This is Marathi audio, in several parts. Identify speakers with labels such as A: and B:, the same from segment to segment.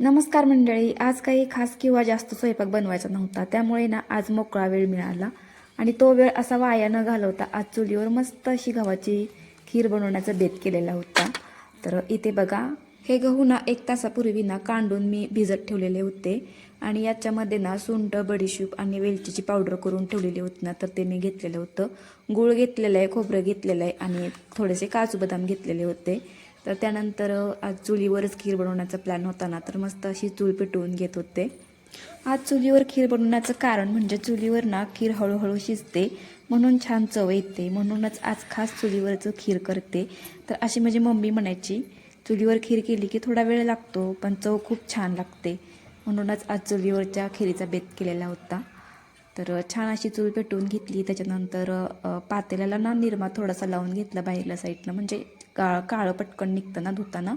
A: नमस्कार मंडळी आज काही खास किंवा जास्त स्वयंपाक बनवायचा नव्हता त्यामुळे ना आज मोकळा वेळ मिळाला. आणि तो वेळ असा वाया न घालवता आज चुलीवर मस्त अशी गव्हाची खीर बनवण्याचा बेत केलेला होता. तर इथे बघा हे गहू ना एक तासापूर्वी ना कांडून मी भिजत ठेवलेले होते. आणि याच्यामध्ये ना सुंट बडीशूप आणि वेलचीची पावडर करून ठेवलेली होती ना तर ते मी घेतलेलं होतं. गूळ घेतलेलं आहे खोबरं घेतलेलं आहे आणि थोडेसे काजू बदाम घेतलेले होते. तर त्यानंतर आज चुलीवरच खीर बनवण्याचा प्लॅन होता ना तर मस्त अशी चूल पेटवून घेत होते. आज चुलीवर खीर बनवण्याचं कारण म्हणजे चुलीवर ना खीर हळूहळू शिजते म्हणून छान चव येते म्हणूनच आज खास चुलीवरचं खीर करते. तर अशी माझी मम्मी म्हणायची चुलीवर खीर केली की थोडा वेळ लागतो पण चव खूप छान लागते. म्हणूनच आज चुलीवरच्या खिरीचा बेत केलेला होता. तर छान अशी चूल पेटवून घेतली. त्याच्यानंतर पातेल्याला ना निरमा थोडासा लावून घेतला बाहेरल्या साईडनं. म्हणजे काळ काळं पटकन निघतं ना धुताना.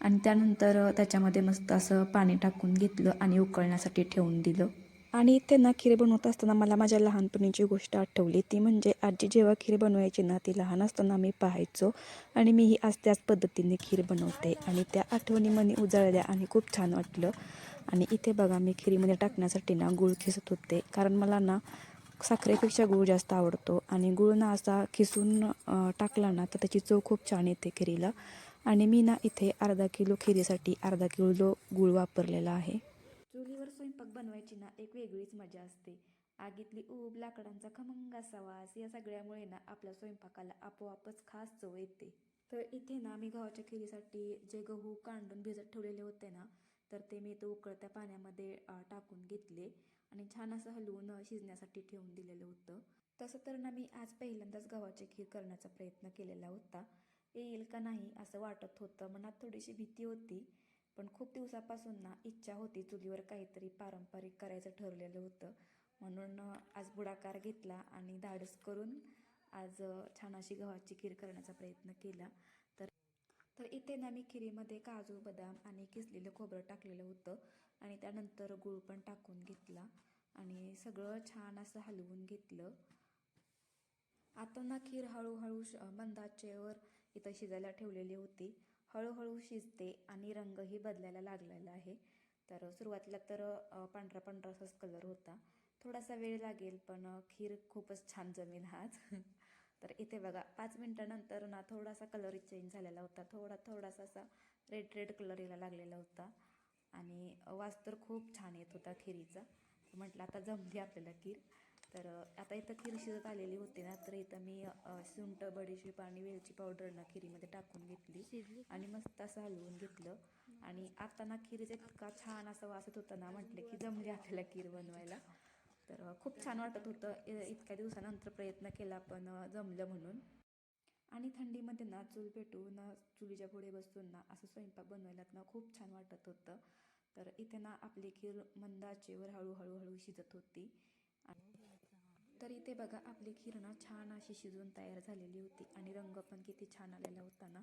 A: आणि त्यानंतर त्याच्यामध्ये मस्त असं पाणी टाकून घेतलं आणि उकळण्यासाठी ठेवून दिलं. आणि त्यांना खीर बनवत असताना मला माझ्या लहानपणीची गोष्ट आठवली. ती म्हणजे आजी जेव्हा खीर बनवायची ना ती लहान असताना मी पाहायचो. आणि मीही आज त्याच पद्धतीने खीर बनवते. आणि त्या आठवणी मनी उजळल्या आणि खूप छान वाटलं. आणि इथे बघा मी खिरीमध्ये टाकण्यासाठी ना गूळ खिसत होते. कारण मला ना साखरेपेक्षा गूळ जास्त आवडतो. आणि गूळ ना असा खिसून टाकला ना तर त्याची चव खूप छान येते खिरीला. आणि मी ना इथे अर्धा किलो खिरीसाठी अर्धा किलो गूळ वापरलेला आहे. चुलीवर स्वयंपाक बनवायची ना एक वेगळीच मजा असते. आगीतली ऊब लाकडांचा खमंग वास या सगळ्यामुळे ना आपल्या स्वयंपाकाला आपोआपच खास चव येते. तर इथे ना मी गव्हाच्या खिरीसाठी जे गहू कांडून भिजत ठेवलेले होते ना तर ते मी तो उकळत्या पाण्यामध्ये टाकून घेतले आणि छान असं हलवून शिजण्यासाठी ठेवून दिलेलं होतं. तसं तर ना मी आज पहिल्यांदाच गव्हाची खीर करण्याचा प्रयत्न केलेला होता. येईल का नाही असं वाटत होतं. मनात थोडीशी भीती होती पण खूप दिवसापासून ना इच्छा होती चुलीवर काहीतरी पारंपरिक करायचं ठरलेलं होतं. म्हणून आज बुडाकार घेतला आणि धाडस करून आज छान अशी गव्हाची खीर करण्याचा प्रयत्न केला. तर इथे ना मी खिरीमध्ये काजू बदाम आणि किसलेलं खोबरं टाकलेलं होतं. आणि त्यानंतर गूळ पण टाकून घेतला. आणि सगळं छान असं हलवून घेतलं. आता ना खीर हळूहळू श मंदाचेवर इथं शिजायला ठेवलेली होती. हळूहळू शिजते आणि रंगही बदलायला लागलेला आहे. तर सुरुवातीला तर पांढरा पांढरा असाच कलर होता. थोडासा वेळ लागेल पण खीर खूपच छान जमेल आज तर इथे बघा पाच मिनटानंतर ना थोडासा कलर चेंज झालेला होता. थोडा थोडासा असा रेड रेड कलर यायला लागलेला होता. आणि वास तर खूप छान येत होता खिरीचा. म्हटलं आता जमली आपल्याला खीर. तर आता इथं खीर शिजत आलेली होती ना तर इथं मी सुंठ बडीशेप आणि वेलची पावडर ना खिरीमध्ये टाकून घेतली. आणि मस्त असं हलवून घेतलं. आणि आता ना खीरीचा इतका छान असा वास येत होता ना म्हटलं की जमली आपल्याला खीर बनवायला. तर खूप छान वाटत होतं. इतक्या दिवसानंतर प्रयत्न केला पण जमलं म्हणून. आणि थंडीमध्ये ना चूल भेटून चुलीच्या पुढे बसून ना असं स्वयंपाक बनवायलात ना खूप छान वाटत होतं. तर इथे ना आपली खीर मंदाचेवर हळूहळू हळू शिजत होती. तर इथे बघा आपली खीर ना छान अशी शिजून तयार झालेली होती. आणि रंग पण किती छान आलेला होता ना.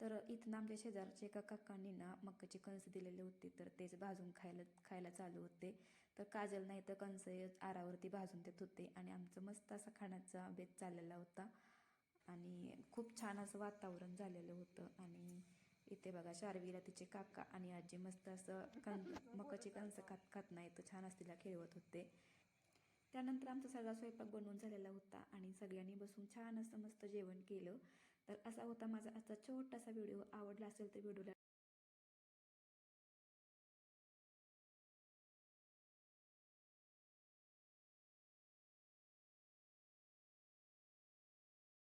A: तर इथं आमच्या शेजारच्या एका काकांनी ना मक्काचे कणस दिलेले होते तर तेच भाजून खायला खायला चालू होते. तर काजल नाही तर कणस आरावरती भाजून देत होते आणि आमचं मस्त असा खाण्याचा बेत चाललेला होता. आणि खूप छान असं वातावरण झालेलं होतं आणि इथे बघा शार्वीला तिचे काका आणि आजी मस्त असं कण मकाचे कणस खात खात नाही तर छान असं तिला खेळवत होते. त्यानंतर आमचा सगळा स्वयंपाक बनवून झालेला होता आणि सगळ्यांनी बसून छान असं मस्त जेवण केलं. तर असा होता माझा आजचा छोटासा व्हिडिओ. आवडला असेल तर व्हिडिओला